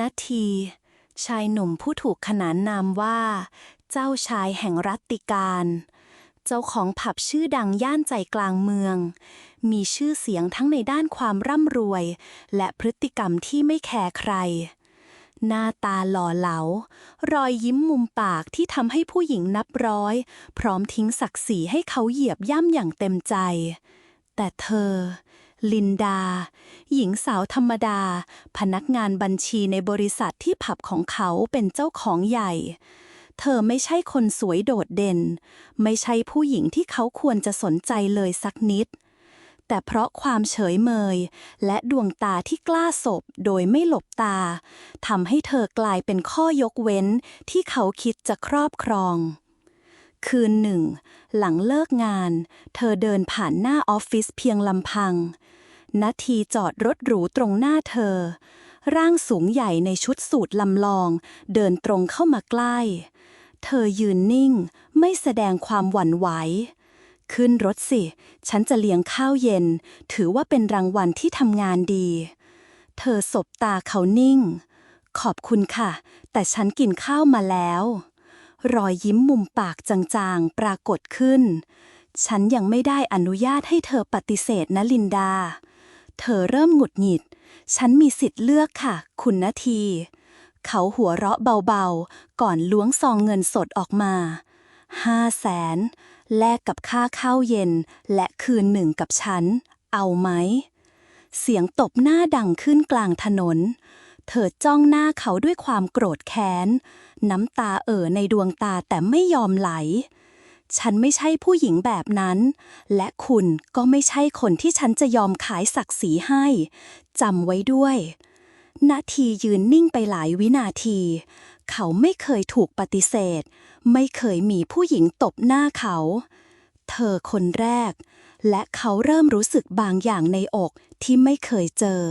นาที ชายหนุ่มผู้ถูกขนานนามว่า เจ้าชายแห่งรัตติการ เจ้าของผับชื่อดังย่านใจกลางเมือง มีชื่อเสียงทั้งในด้านความร่ำรวย และพฤติกรรมที่ไม่แคร์ใคร หน้าตาหล่อเหลา รอยยิ้มมุมปากที่ทำให้ผู้หญิงนับร้อย พร้อมทิ้งศักดิ์ศรีให้เขาเหยียบย่ำอย่างเต็มใจ แต่เธอ ลินดา หญิงสาวธรรมดา พนักงานบัญชีในบริษัทที่ผับของเขาเป็นเจ้าของใหญ่ เธอไม่ใช่คนสวยโดดเด่น ไม่ใช่ผู้หญิงที่เขาควรจะสนใจเลยสักนิด แต่เพราะความเฉยเมย และดวงตาที่กล้าสบโดยไม่หลบตาทำให้เธอกลายเป็นข้อยกเว้นที่เขาคิดจะครอบครอง คืนหนึ่ง หลังเลิกงาน เธอเดินผ่านหน้าออฟฟิศเพียงลำพังนาทีจอดรถหรูตรงหน้าเธอ ร่างสูงใหญ่ในชุดสูทลำลอง เดินตรงเข้ามาใกล้ เธอยืนนิ่ง ไม่แสดงความหวั่นไหว ขึ้นรถสิ ฉันจะเลี้ยงข้าวเย็น ถือว่าเป็นรางวัลที่ทำงานดี เธอสบตาเขานิ่ง ขอบคุณค่ะ แต่ฉันกินข้าวมาแล้ว รอยยิ้มมุมปากจางๆ ปรากฏขึ้น ฉันยังไม่ได้อนุญาตให้เธอปฏิเสธนะลินดา เธอเริ่มหงุดหงิด ฉันมีสิทธิ์เลือกค่ะ คุณนาที เขาหัวเราะเบาๆ ก่อนล้วงซองเงินสดออกมาห้าแสนแลกกับค่าข้าวเย็นและคืนหนึ่งกับฉัน เอาไหม เสียงตบหน้าดังขึ้นกลางถนน เธอจ้องหน้าเขาด้วยความโกรธแค้น น้ำตาเอ่อในดวงตาแต่ไม่ยอมไหล ฉันไม่ใช่ผู้หญิงแบบนั้น และคุณก็ไม่ใช่คนที่ฉันจะยอมขายศักดิ์ศรีให้จำไว้ด้วยนาทียืนนิ่งไปหลายวินาที เขาไม่เคยถูกปฏิเสธ ไม่เคยมีผู้หญิงตบหน้าเขา เธอคนแรก และเขาเริ่มรู้สึกบางอย่างในอกที่ไม่เคยเจอ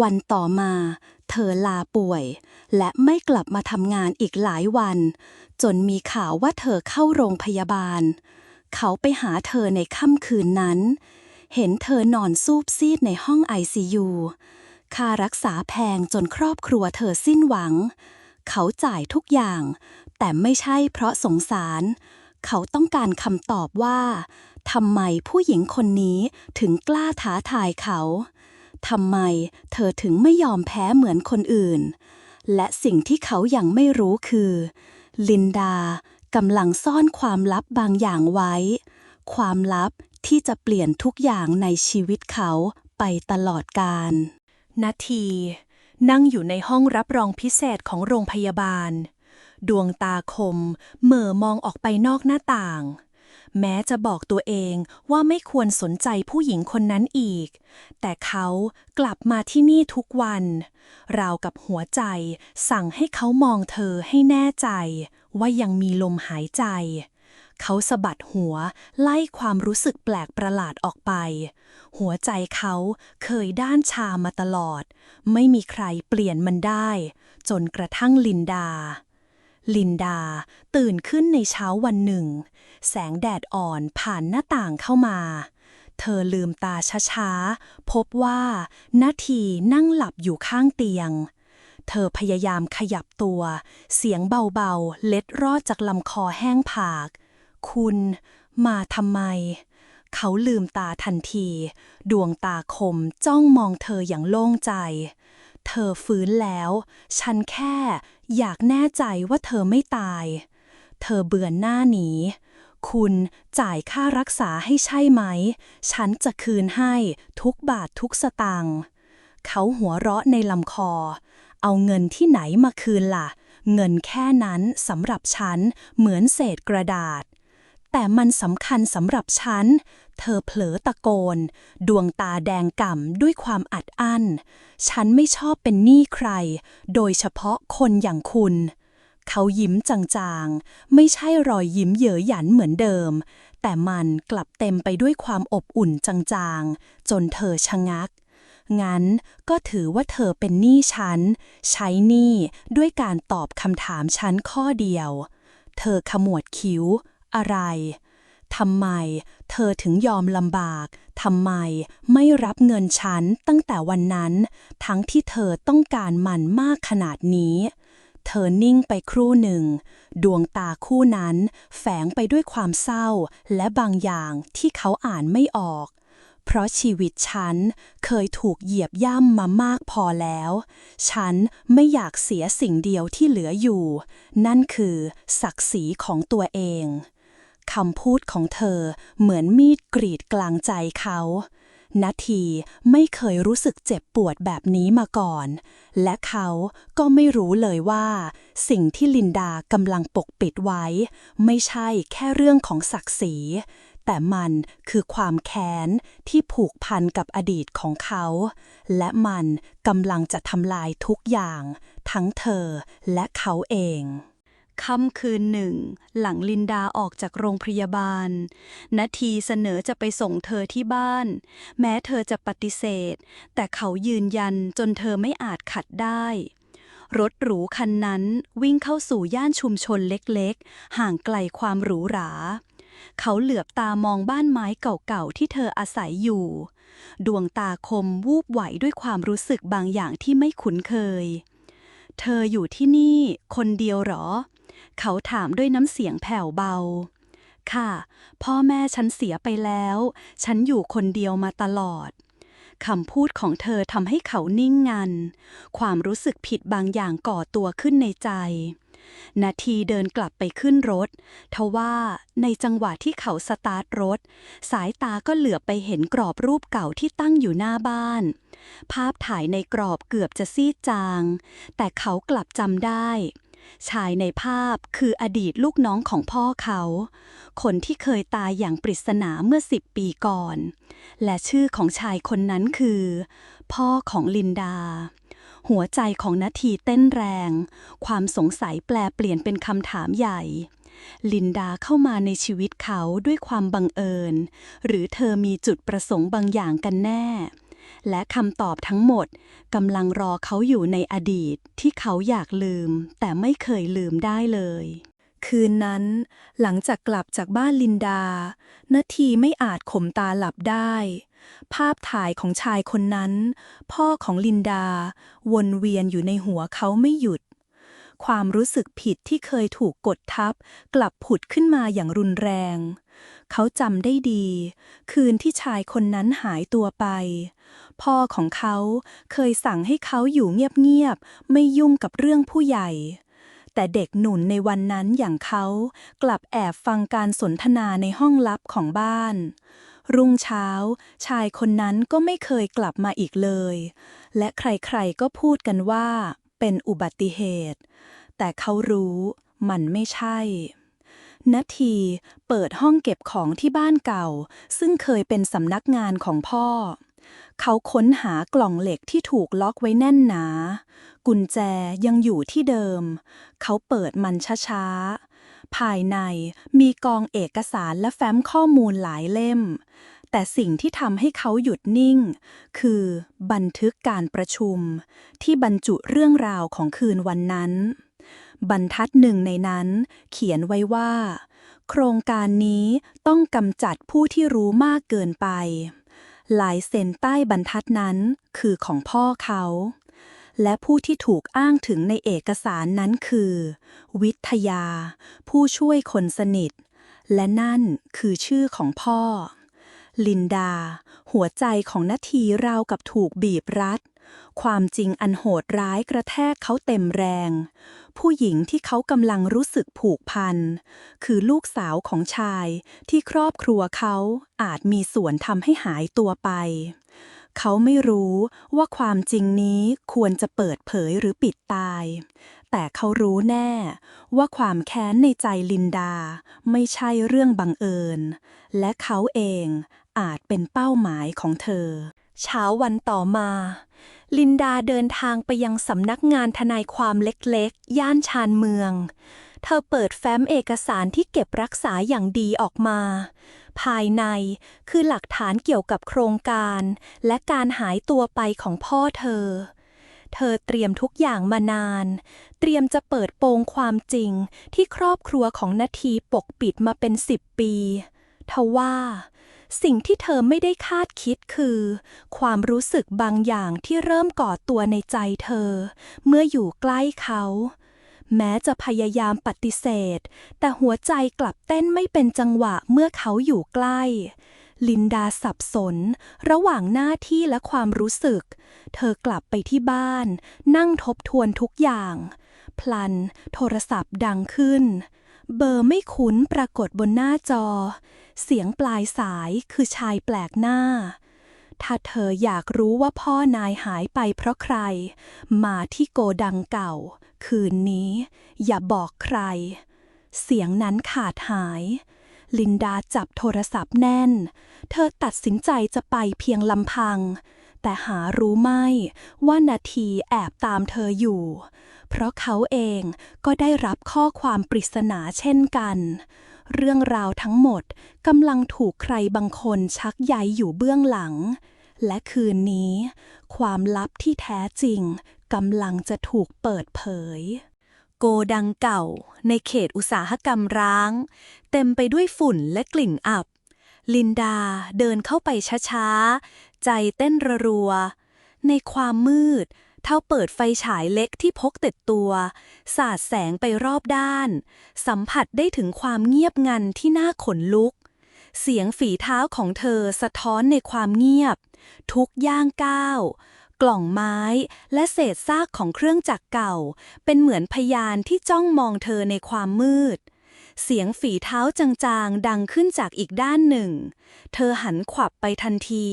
วันต่อมา เธอลาป่วย และไม่กลับมาทำงานอีกหลายวัน จนมีข่าวว่าเธอเข้าโรงพยาบาล เขาไปหาเธอในค่ำคืนนั้น เห็นเธอนอนซูบซีดในห้องไอซียูค่ารักษาแพงจนครอบครัวเธอสิ้นหวัง เขาจ่ายทุกอย่าง แต่ไม่ใช่เพราะสงสาร เขาต้องการคำตอบว่าทำไมผู้หญิงคนนี้ถึงกล้าท้าทายเขา ทำไมเธอถึงไม่ยอมแพ้เหมือนคนอื่น และสิ่งที่เขายังไม่รู้คือ ลินดากำลังซ่อนความลับบางอย่างไว้ ความลับที่จะเปลี่ยนทุกอย่างในชีวิตเขาไปตลอดกาลนาที นั่งอยู่ในห้องรับรองพิเศษของโรงพยาบาล ดวงตาคมเหม่อมองออกไปนอกหน้าต่าง แม้จะบอกตัวเองว่าไม่ควรสนใจผู้หญิงคนนั้นอีก แต่เขากลับมาที่นี่ทุกวัน ราวกับหัวใจสั่งให้เขามองเธอให้แน่ใจ ว่ายังมีลมหายใจ เขาสะบัดหัวไล่ความรู้สึกแปลกประหลาดออกไป หัวใจเขาเคยด้านชามาตลอด ไม่มีใครเปลี่ยนมันได้ จนกระทั่งลินดา ลินดา ตื่นขึ้นในเช้าวันหนึ่ง แสงแดดอ่อนผ่านหน้าต่างเข้ามา เธอลืมตาช้าๆ พบว่านาทีนั่งหลับอยู่ข้างเตียง เธอพยายามขยับตัว เสียงเบาๆ เล็ดรอดจากลำคอแห้งผาก คุณมาทำไม เขาลืมตาทันที ดวงตาคมจ้องมองเธออย่างโล่งใจ เธอฟื้นแล้ว ฉันแค่อยากแน่ใจว่าเธอไม่ตาย เธอเบือนหน้าหนี คุณจ่ายค่ารักษาให้ใช่ไหม ฉันจะคืนให้ทุกบาททุกสตางค์เขาหัวเราะในลำคอ เอาเงินที่ไหนมาคืนล่ะ เงินแค่นั้นสำหรับฉันเหมือนเศษกระดาษ แต่มันสำคัญสำหรับฉัน เธอเผลอตะโกน ดวงตาแดงก่ำด้วยความอัดอั้น ฉันไม่ชอบเป็นหนี้ใคร โดยเฉพาะคนอย่างคุณ เขายิ้มจางๆ ไม่ใช่รอยยิ้มเย้ยหยันเหมือนเดิม แต่มันกลับเต็มไปด้วยความอบอุ่นจางๆ จนเธอชะงักงั้นก็ถือว่าเธอเป็นหนี้ฉัน ใช้หนี้ด้วยการตอบคำถามฉันข้อเดียว เธอขมวดคิ้ว อะไรทำไม เธอถึงยอมลำบาก ทำไมไม่รับเงินฉันตั้งแต่วันนั้น ทั้งที่เธอต้องการมันมากขนาดนี้ เธอนิ่งไปครู่หนึ่ง ดวงตาคู่นั้นแฝงไปด้วยความเศร้าและบางอย่างที่เขาอ่านไม่ออก เพราะชีวิตฉันเคยถูกเหยียบย่ำมามากพอแล้ว ฉันไม่อยากเสียสิ่งเดียวที่เหลืออยู่ นั่นคือศักดิ์ศรีของตัวเอง คำพูดของเธอเหมือนมีดกรีดกลางใจเขานาทีไม่เคยรู้สึกเจ็บปวดแบบนี้มาก่อน และเขาก็ไม่รู้เลยว่า สิ่งที่ลินดากำลังปกปิดไว้ ไม่ใช่แค่เรื่องของศักดิ์ศรี แต่มันคือความแค้นที่ผูกพันกับอดีตของเขา และมันกำลังจะทำลายทุกอย่าง ทั้งเธอและเขาเอง ค่ำคืนหนึ่ง หลังลินดาออกจากโรงพยาบาลนาทีเสนอจะไปส่งเธอที่บ้าน แม้เธอจะปฏิเสธ แต่เขายืนยันจนเธอไม่อาจขัดได้ รถหรูคันนั้นวิ่งเข้าสู่ย่านชุมชนเล็กๆ ห่างไกลความหรูหรา เขาเหลือบตามองบ้านไม้เก่าๆที่เธออาศัยอยู่ ดวงตาคมวูบไหวด้วยความรู้สึกบางอย่างที่ไม่คุ้นเคย เธออยู่ที่นี่คนเดียวหรอ เขาถามด้วยน้ำเสียงแผ่วเบา ค่ะ พ่อแม่ฉันเสียไปแล้ว ฉันอยู่คนเดียวมาตลอดคำพูดของเธอทำให้เขานิ่งงัน ความรู้สึกผิดบางอย่างก่อตัวขึ้นในใจ นาทีเดินกลับไปขึ้นรถ ทว่าในจังหวะที่เขาสตาร์ทรถ สายตาก็เหลือบไปเห็นกรอบรูปเก่าที่ตั้งอยู่หน้าบ้าน ภาพถ่ายในกรอบเกือบจะซีดจาง แต่เขากลับจำได้ ชายในภาพคืออดีตลูกน้องของพ่อเขา คนที่เคยตายอย่างปริศนาเมื่อสิบปีก่อน และชื่อของชายคนนั้นคือ พ่อของลินดา หัวใจของนาทีเต้นแรง ความสงสัยแปลเปลี่ยนเป็นคำถามใหญ่ลินดาเข้ามาในชีวิตเขาด้วยความบังเอิญ หรือเธอมีจุดประสงค์บางอย่างกันแน่ และคำตอบทั้งหมดกำลังรอเขาอยู่ในอดีตที่เขาอยากลืม แต่ไม่เคยลืมได้เลย คืนนั้น หลังจากกลับจากบ้านลินดานาทีไม่อาจข่มตาหลับได้ ภาพถ่ายของชายคนนั้น พ่อของลินดา วนเวียนอยู่ในหัวเขาไม่หยุด ความรู้สึกผิดที่เคยถูกกดทับ กลับผุดขึ้นมาอย่างรุนแรง เขาจำได้ดี คืนที่ชายคนนั้นหายตัวไป พ่อของเขาเคยสั่งให้เขาอยู่เงียบๆ ไม่ยุ่งกับเรื่องผู้ใหญ่แต่เด็กหนุนในวันนั้นอย่างเขากลับแอบฟังการสนทนาในห้องลับของบ้าน รุ่งเช้า ชายคนนั้นก็ไม่เคยกลับมาอีกเลย และใครๆก็พูดกันว่า เป็นอุบัติเหตุ แต่เขารู้มันไม่ใช่นาทีเปิดห้องเก็บของที่บ้านเก่า ซึ่งเคยเป็นสำนักงานของพ่อ เขาค้นหากล่องเหล็กที่ถูกล็อกไว้แน่นหนา กุญแจยังอยู่ที่เดิม เขาเปิดมันช้าๆ ภายในมีกองเอกสารและแฟ้มข้อมูลหลายเล่ม แต่สิ่งที่ทำให้เขาหยุดนิ่ง คือบันทึกการประชุม ที่บรรจุเรื่องราวของคืนวันนั้น บรรทัดหนึ่งในนั้น เขียนไว้ว่า โครงการนี้ต้องกำจัดผู้ที่รู้มากเกินไป ลายเซ็นใต้บรรทัดนั้นคือของพ่อเขา และผู้ที่ถูกอ้างถึงในเอกสารนั้นคือ วิทยา ผู้ช่วยคนสนิท และนั่นคือชื่อของพ่อ ลินดา หัวใจของนาทีราวกับถูกบีบรัด ความจริงอันโหดร้ายกระแทกเขาเต็มแรง ผู้หญิงที่เขากำลังรู้สึกผูกพัน คือลูกสาวของชายที่ครอบครัวเขาอาจมีส่วนทำให้หายตัวไป เขาไม่รู้ว่าความจริงนี้ควรจะเปิดเผยหรือปิดตาย แต่เขารู้แน่ว่าความแค้นในใจลินดาไม่ใช่เรื่องบังเอิญ และเขาเอง อาจเป็นเป้าหมายของเธอ เช้าวันต่อมา ลินดาเดินทางไปยังสำนักงานทนายความเล็กๆ ย่านชานเมือง เธอเปิดแฟ้มเอกสารที่เก็บรักษาอย่างดีออกมา ภายในคือหลักฐานเกี่ยวกับโครงการ และการหายตัวไปของพ่อเธอเธอเตรียมทุกอย่างมานาน เตรียมจะเปิดโปงความจริงที่ครอบครัวของนาทีปกปิดมาเป็นสิบปี ทว่า สิ่งที่เธอไม่ได้คาดคิดคือ ความรู้สึกบางอย่างที่เริ่มก่อตัวในใจเธอ เมื่ออยู่ใกล้เขา แม้จะพยายามปฏิเสธ แต่หัวใจกลับเต้นไม่เป็นจังหวะเมื่อเขาอยู่ใกล้ ลินดาสับสน ระหว่างหน้าที่และความรู้สึก เธอกลับไปที่บ้าน นั่งทบทวนทุกอย่าง พลัน โทรศัพท์ดังขึ้นเบอร์ไม่คุ้นปรากฏบนหน้าจอ เสียงปลายสายคือชายแปลกหน้า ถ้าเธออยากรู้ว่าพ่อนายหายไปเพราะใคร มาที่โกดังเก่า คืนนี้ อย่าบอกใคร เสียงนั้นขาดหาย ลินดาจับโทรศัพท์แน่น เธอตัดสินใจจะไปเพียงลำพัง แต่หารู้ไม่ ว่านาทีแอบตามเธออยู่ เพราะเขาเองก็ได้รับข้อความปริศนาเช่นกัน เรื่องราวทั้งหมดกำลังถูกใครบางคนชักใยอยู่เบื้องหลัง และคืนนี้ ความลับที่แท้จริงกำลังจะถูกเปิดเผย โกดังเก่า ในเขตอุตสาหกรรมร้าง เต็มไปด้วยฝุ่นและกลิ่นอับ ลินดาเดินเข้าไปช้าๆ ใจเต้นรัว ในความมืด เท่าเปิดไฟฉายเล็กที่พกติดตัว สาดแสงไปรอบด้าน สัมผัสได้ถึงความเงียบงันที่น่าขนลุก เสียงฝีเท้าของเธอสะท้อนในความเงียบ ทุกย่างก้าว กล่องไม้และเศษซากของเครื่องจักรเก่า เป็นเหมือนพยานที่จ้องมองเธอในความมืด เสียงฝีเท้าจางๆ ดังขึ้นจากอีกด้านหนึ่ง เธอหันขวับไปทันที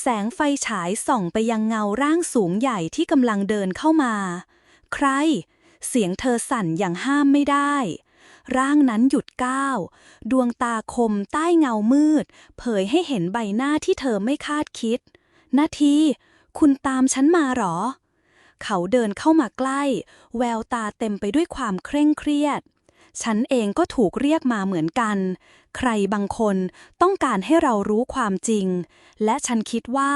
แสงไฟฉายส่องไปยังเงาร่างสูงใหญ่ที่กำลังเดินเข้ามา ใคร เสียงเธอสั่นอย่างห้ามไม่ได้ ร่างนั้นหยุดก้าว ดวงตาคมใต้เงามืด เผยให้เห็นใบหน้าที่เธอไม่คาดคิด นาที คุณตามฉันมาหรอ เขาเดินเข้ามาใกล้ แววตาเต็มไปด้วยความเคร่งเครียด ฉันเองก็ถูกเรียกมาเหมือนกัน ใครบางคนต้องการให้เรารู้ความจริง และฉันคิดว่า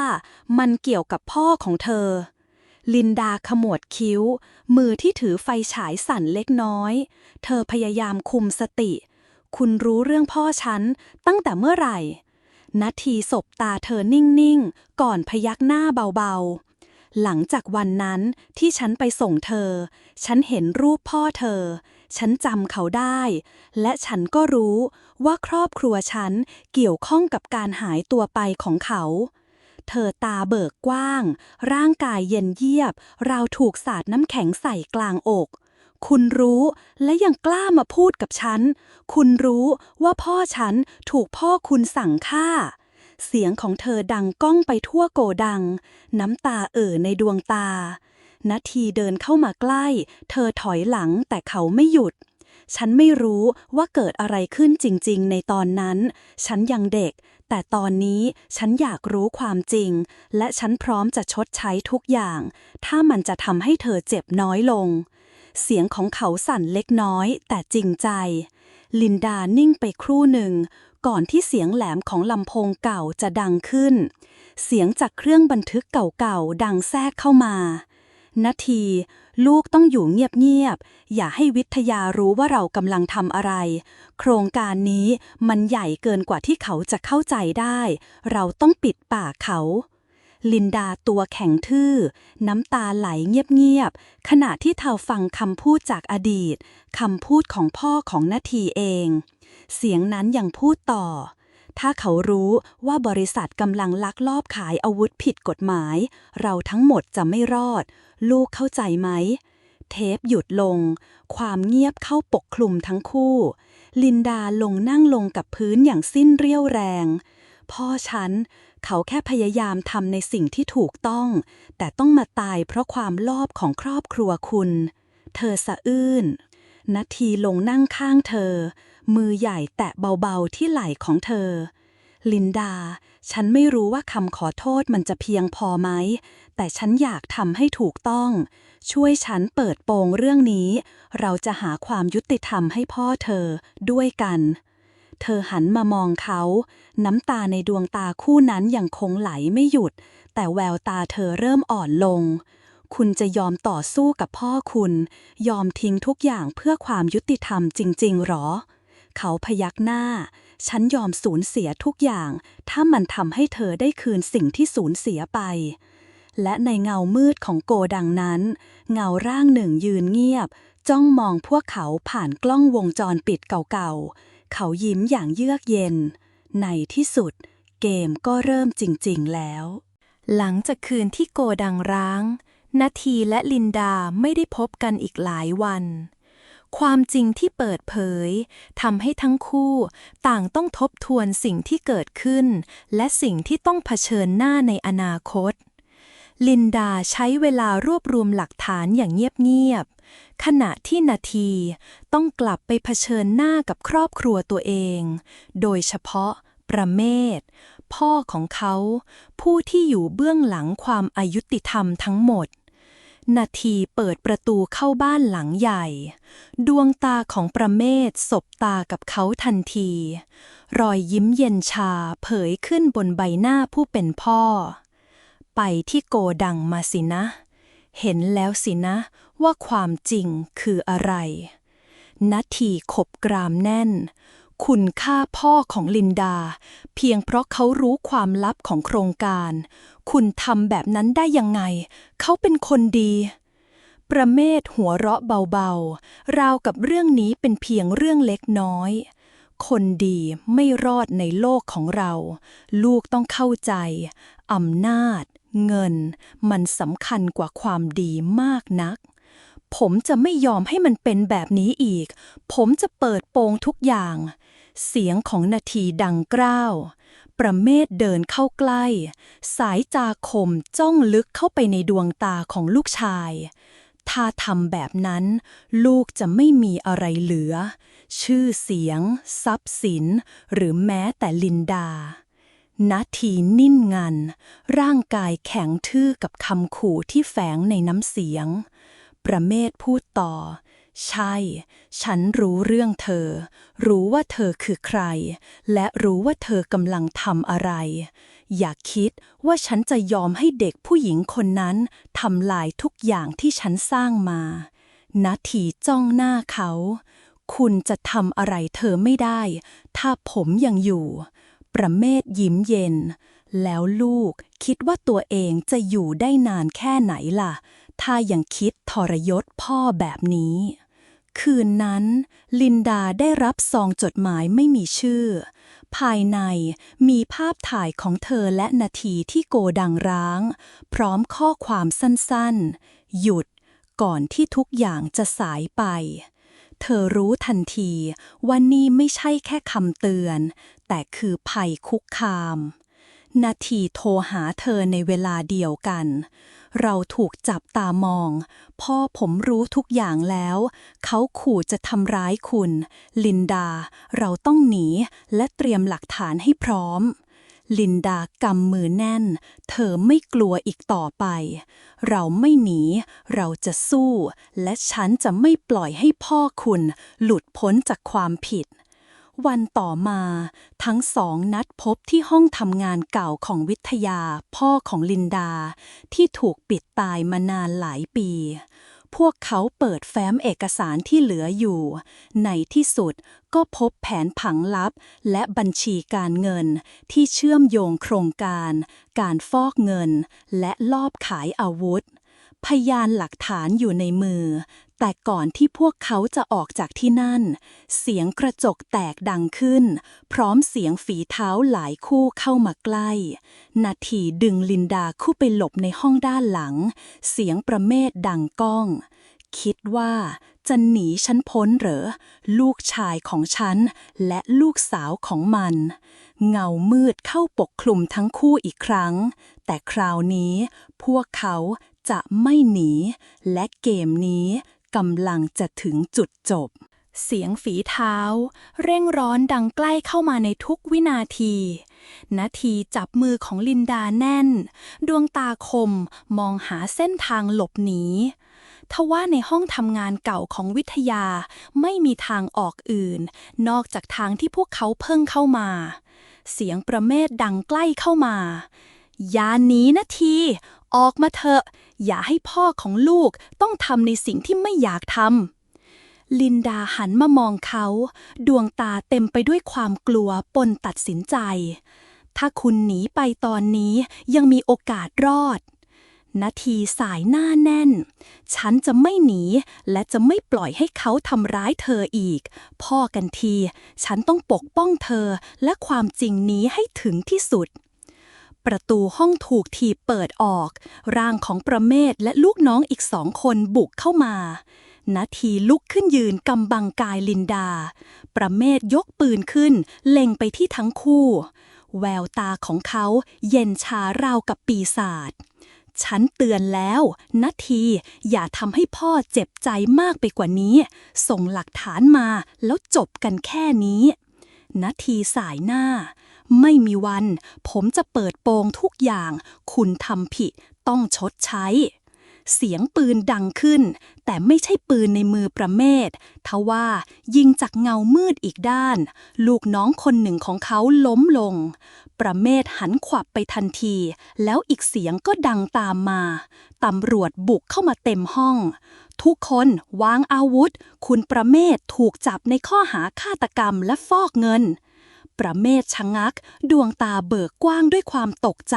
มันเกี่ยวกับพ่อของเธอ ลินดาขมวดคิ้ว มือที่ถือไฟฉายสั่นเล็กน้อย เธอพยายามคุมสติ คุณรู้เรื่องพ่อฉันตั้งแต่เมื่อไหร่นาทีสบตาเธอนิ่งๆ ก่อนพยักหน้าเบาๆหลังจากวันนั้นที่ฉันไปส่งเธอ ฉันเห็นรูปพ่อเธอ ฉันจำเขาได้ และฉันก็รู้ว่าครอบครัวฉันเกี่ยวข้องกับการหายตัวไปของเขา เธอตาเบิกกว้าง ร่างกายเย็นเยียบราวถูกสาดน้ำแข็งใส่กลางอก คุณรู้และยังกล้ามาพูดกับฉัน คุณรู้ว่าพ่อฉันถูกพ่อคุณสั่งฆ่าเสียงของเธอดังก้องไปทั่วโกดัง น้ำตาเอ่อในดวงตา นาทีเดินเข้ามาใกล้ เธอถอยหลังแต่เขาไม่หยุด ฉันไม่รู้ว่าเกิดอะไรขึ้นจริง ๆ ในตอนนั้น ฉันยังเด็ก แต่ตอนนี้ฉันอยากรู้ความจริง และฉันพร้อมจะชดใช้ทุกอย่าง ถ้ามันจะทำให้เธอเจ็บน้อยลง เสียงของเขาสั่นเล็กน้อย แต่จริงใจ ลินดานิ่งไปครู่หนึ่ง ก่อนที่เสียงแหลมของลำโพงเก่าจะดังขึ้นเสียงจากเครื่องบันทึกเก่าๆ ดังแทรกเข้ามา นาที ลูกต้องอยู่เงียบๆ อย่าให้วิทยารู้ว่าเรากำลังทำอะไร โครงการนี้มันใหญ่เกินกว่าที่เขาจะเข้าใจได้ เราต้องปิดปากเขา ลินดาตัวแข็งทื่อ น้ำตาไหลเงียบๆ ขณะที่เธอฟังคำพูดจากอดีตคำพูดของพ่อของนาทีเอง เสียงนั้นยังพูดต่อ ถ้าเขารู้ว่าบริษัทกำลังลักลอบขายอาวุธผิดกฎหมาย เราทั้งหมดจะไม่รอด ลูกเข้าใจไหม เทปหยุดลง ความเงียบเข้าปกคลุมทั้งคู่ ลินดาลงนั่งลงกับพื้นอย่างสิ้นเรี่ยวแรง พ่อฉัน เขาแค่พยายามทำในสิ่งที่ถูกต้อง แต่ต้องมาตายเพราะความลอบของครอบครัวคุณ เธอสะอื้นนาทีลงนั่งข้างเธอ มือใหญ่แตะเบาๆที่ไหล่ของเธอ ลินดา ฉันไม่รู้ว่าคำขอโทษมันจะเพียงพอไหม แต่ฉันอยากทำให้ถูกต้อง ช่วยฉันเปิดโปงเรื่องนี้ เราจะหาความยุติธรรมให้พ่อเธอด้วยกัน เธอหันมามองเขา น้ำตาในดวงตาคู่นั้นยังคงไหลไม่หยุด แต่แววตาเธอเริ่มอ่อนลงคุณจะยอมต่อสู้กับพ่อคุณ ยอมทิ้งทุกอย่างเพื่อความยุติธรรมจริง ๆ หรอ เขาพยักหน้า ฉันยอมสูญเสียทุกอย่าง ถ้ามันทำให้เธอได้คืนสิ่งที่สูญเสียไป และในเงามืดของโกดังนั้น เงาร่างหนึ่งยืนเงียบ จ้องมองพวกเขาผ่านกล้องวงจรปิดเก่าๆ เขายิ้มอย่างเยือกเย็น ในที่สุด เกมก็เริ่มจริงๆแล้ว หลังจากคืนที่โกดังร้าง นาทีและลินดาไม่ได้พบกันอีกหลายวัน ความจริงที่เปิดเผยทำให้ทั้งคู่ต่างต้องทบทวนสิ่งที่เกิดขึ้น และสิ่งที่ต้องเผชิญหน้าในอนาคต ลินดาใช้เวลารวบรวมหลักฐานอย่างเงียบๆขณะที่นาทีต้องกลับไปเผชิญหน้ากับครอบครัวตัวเอง โดยเฉพาะประเมศ พ่อของเขา ผู้ที่อยู่เบื้องหลังความอายุติธรรมทั้งหมด นาทีเปิดประตูเข้าบ้านหลังใหญ่ ดวงตาของประเมศสบตากับเขาทันที รอยยิ้มเย็นชาเผยขึ้นบนใบหน้าผู้เป็นพ่อ ไปที่โกดังมาสินะ เห็นแล้วสินะว่าความจริงคืออะไรนาทีขบกรามแน่น คุณค่าพ่อของลินดา เพียงเพราะเขารู้ความลับของโครงการ คุณทำแบบนั้นได้ยังไง เขาเป็นคนดี ประเมศหัวเราะเบาๆ ราวกับเรื่องนี้เป็นเพียงเรื่องเล็กน้อย คนดีไม่รอดในโลกของเรา ลูกต้องเข้าใจอำนาจ เงิน มันสำคัญกว่าความดีมากนักผมจะไม่ยอมให้มันเป็นแบบนี้อีก ผมจะเปิดโปงทุกอย่าง เสียงของนาทีดังกร้าว ประเมศเดินเข้าใกล้ สายจาคมจ้องลึกเข้าไปในดวงตาของลูกชาย ถ้าทำแบบนั้น ลูกจะไม่มีอะไรเหลือ ชื่อเสียง ทรัพย์สิน หรือแม้แต่ลินดานาทีนิ่นงัน ร่างกายแข็งทื่อกับคำขู่ที่แฝงในน้ำเสียง ประเมศพูดต่อ ใช่ ฉันรู้เรื่องเธอ รู้ว่าเธอคือใคร และรู้ว่าเธอกำลังทำอะไร อย่าคิดว่าฉันจะยอมให้เด็กผู้หญิงคนนั้นทำลายทุกอย่างที่ฉันสร้างมานาทีจ้องหน้าเขา คุณจะทำอะไรเธอไม่ได้ ถ้าผมยังอยู่ ประเมศยิ้มเย็น แล้วลูกคิดว่าตัวเองจะอยู่ได้นานแค่ไหนล่ะ ถ้ายังคิดทรยศพ่อแบบนี้ คืนนั้น ลินดาได้รับซองจดหมายไม่มีชื่อ ภายในมีภาพถ่ายของเธอและนาทีที่โกดังร้าง พร้อมข้อความสั้นๆ หยุดก่อนที่ทุกอย่างจะสายไป เธอรู้ทันทีว่านี่ไม่ใช่แค่คำเตือน แต่คือภัยคุกคาม นาทีโทรหาเธอในเวลาเดียวกัน เราถูกจับตามอง พ่อผมรู้ทุกอย่างแล้ว เขาขู่จะทำร้ายคุณ ลินดา เราต้องหนีและเตรียมหลักฐานให้พร้อมลินดากำมือแน่น เธอไม่กลัวอีกต่อไป เราไม่หนี เราจะสู้ และฉันจะไม่ปล่อยให้พ่อคุณ หลุดพ้นจากความผิด วันต่อมา ทั้งสองนัดพบที่ห้องทำงานเก่าของวิทยาพ่อของลินดา ที่ถูกปิดตายมานานหลายปี พวกเขาเปิดแฟ้มเอกสารที่เหลืออยู่ ในที่สุดก็พบแผนผังลับและบัญชีการเงินที่เชื่อมโยงโครงการ การฟอกเงิน และลอบขายอาวุธ พยานหลักฐานอยู่ในมือ แต่ก่อนที่พวกเขาจะออกจากที่นั่น เสียงกระจกแตกดังขึ้น พร้อมเสียงฝีเท้าหลายคู่เข้ามาใกล้ นาทีดึงลินดาคู่ไปหลบในห้องด้านหลัง เสียงประเมศดังก้อง คิดว่าจะหนีฉันพ้นเหรอ ลูกชายของฉัน และลูกสาวของมัน เงามืดเข้าปกคลุมทั้งคู่อีกครั้ง แต่คราวนี้พวกเขาจะไม่หนี และเกมนี้ กำลังจะถึงจุดจบ เสียงฝีเท้า เร่งร้อนดังใกล้เข้ามาในทุกวินาที นาทีจับมือของลินดาแน่น ดวงตาคมมองหาเส้นทางหลบหนีทว่าในห้องทำงานเก่าของวิทยาไม่มีทางออกอื่น นอกจากทางที่พวกเขาเพิ่งเข้ามา เสียงประเมศดังใกล้เข้ามา ยานีนาที ออกมาเถอะ อย่าให้พ่อของลูกต้องทำในสิ่งที่ไม่อยากทำ ลินดาหันมามองเขา ดวงตาเต็มไปด้วยความกลัวปนตัดสินใจ ถ้าคุณหนีไปตอนนี้ยังมีโอกาสรอด นาทีสายหน้าแน่น ฉันจะไม่หนีและจะไม่ปล่อยให้เขาทำร้ายเธออีก พ่อกันที ฉันต้องปกป้องเธอและความจริงนี้ให้ถึงที่สุด ประตูห้องถูกถีบเปิดออก ร่างของประเมศและลูกน้องอีกสองคนบุกเข้ามานาทีลุกขึ้นยืนกำบังกายลินดา ประเมศยกปืนขึ้น เล็งไปที่ทั้งคู่ แววตาของเขาเย็นชาราวกับปีศาจ ฉันเตือนแล้วนาทีอย่าทำให้พ่อเจ็บใจมากไปกว่านี้ ส่งหลักฐานมาแล้วจบกันแค่นี้นาทีสายหน้า ไม่มีวัน ผมจะเปิดโปงทุกอย่าง คุณทำผิดต้องชดใช้ เสียงปืนดังขึ้น แต่ไม่ใช่ปืนในมือประเมศทว่ายิงจากเงามืดอีกด้าน ลูกน้องคนหนึ่งของเขาล้มลง ประเมศหันขวับไปทันที แล้วอีกเสียงก็ดังตามมาตำรวจบุกเข้ามาเต็มห้องทุกคนวางอาวุธ คุณประเมศถูกจับในข้อหาฆาตกรรมและฟอกเงิน ประเมศชะงัก ดวงตาเบิกกว้างด้วยความตกใจ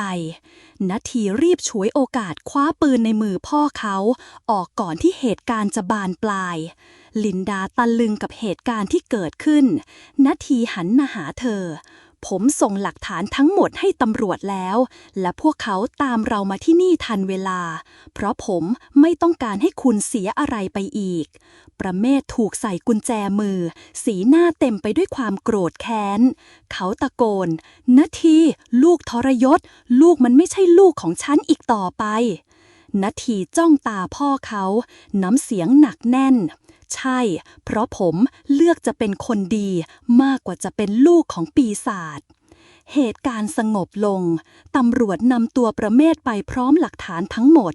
นาทีรีบฉวยโอกาสคว้าปืนในมือพ่อเขา ออกก่อนที่เหตุการณ์จะบานปลาย ลินดาตะลึงกับเหตุการณ์ที่เกิดขึ้นนาทีหันมาหาเธอ ผมส่งหลักฐานทั้งหมดให้ตำรวจแล้ว และพวกเขาตามเรามาที่นี่ทันเวลา เพราะผมไม่ต้องการให้คุณเสียอะไรไปอีก ประเมศถูกใส่กุญแจมือ สีหน้าเต็มไปด้วยความโกรธแค้น เขาตะโกนนาที ลูกทรยศ ลูกมันไม่ใช่ลูกของฉันอีกต่อไป นาทีจ้องตาพ่อเขา น้ำเสียงหนักแน่น ใช่ เพราะผมเลือกจะเป็นคนดีมากกว่าจะเป็นลูกของปีศาจเหตุการณ์สงบลง ตำรวจนำตัวประเมศไปพร้อมหลักฐานทั้งหมด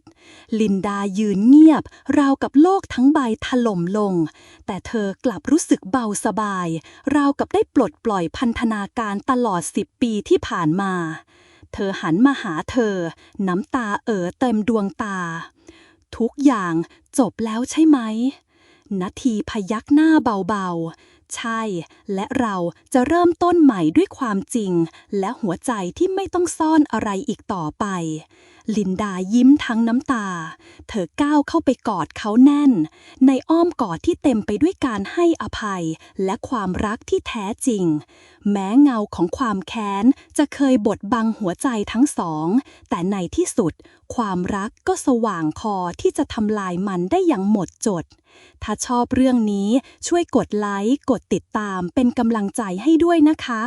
ลินดายืนเงียบ ราวกับโลกทั้งใบถล่มลง แต่เธอกลับรู้สึกเบาสบาย ราวกับได้ปลดปล่อยพันธนาการตลอดสิบปีที่ผ่านมา เธอหันมาหาเธอ น้ำตาเอ่อเต็มดวงตา ทุกอย่างจบแล้วใช่ไหมนาทีพยักหน้าเบาๆ ใช่ และเราจะเริ่มต้นใหม่ด้วยความจริง และหัวใจที่ไม่ต้องซ่อนอะไรอีกต่อไป ลินดายิ้มทั้งน้ำตา เธอก้าวเข้าไปกอดเขาแน่น ในอ้อมกอดที่เต็มไปด้วยการให้อภัย และความรักที่แท้จริง แม้เงาของความแค้น จะเคยบดบังหัวใจทั้งสอง แต่ในที่สุด ความรักก็สว่างพอที่จะทำลายมันได้อย่างหมดจด ถ้าชอบเรื่องนี้ช่วยกดไลค์ กดติดตามเป็นกำลังใจให้ด้วยนะคะ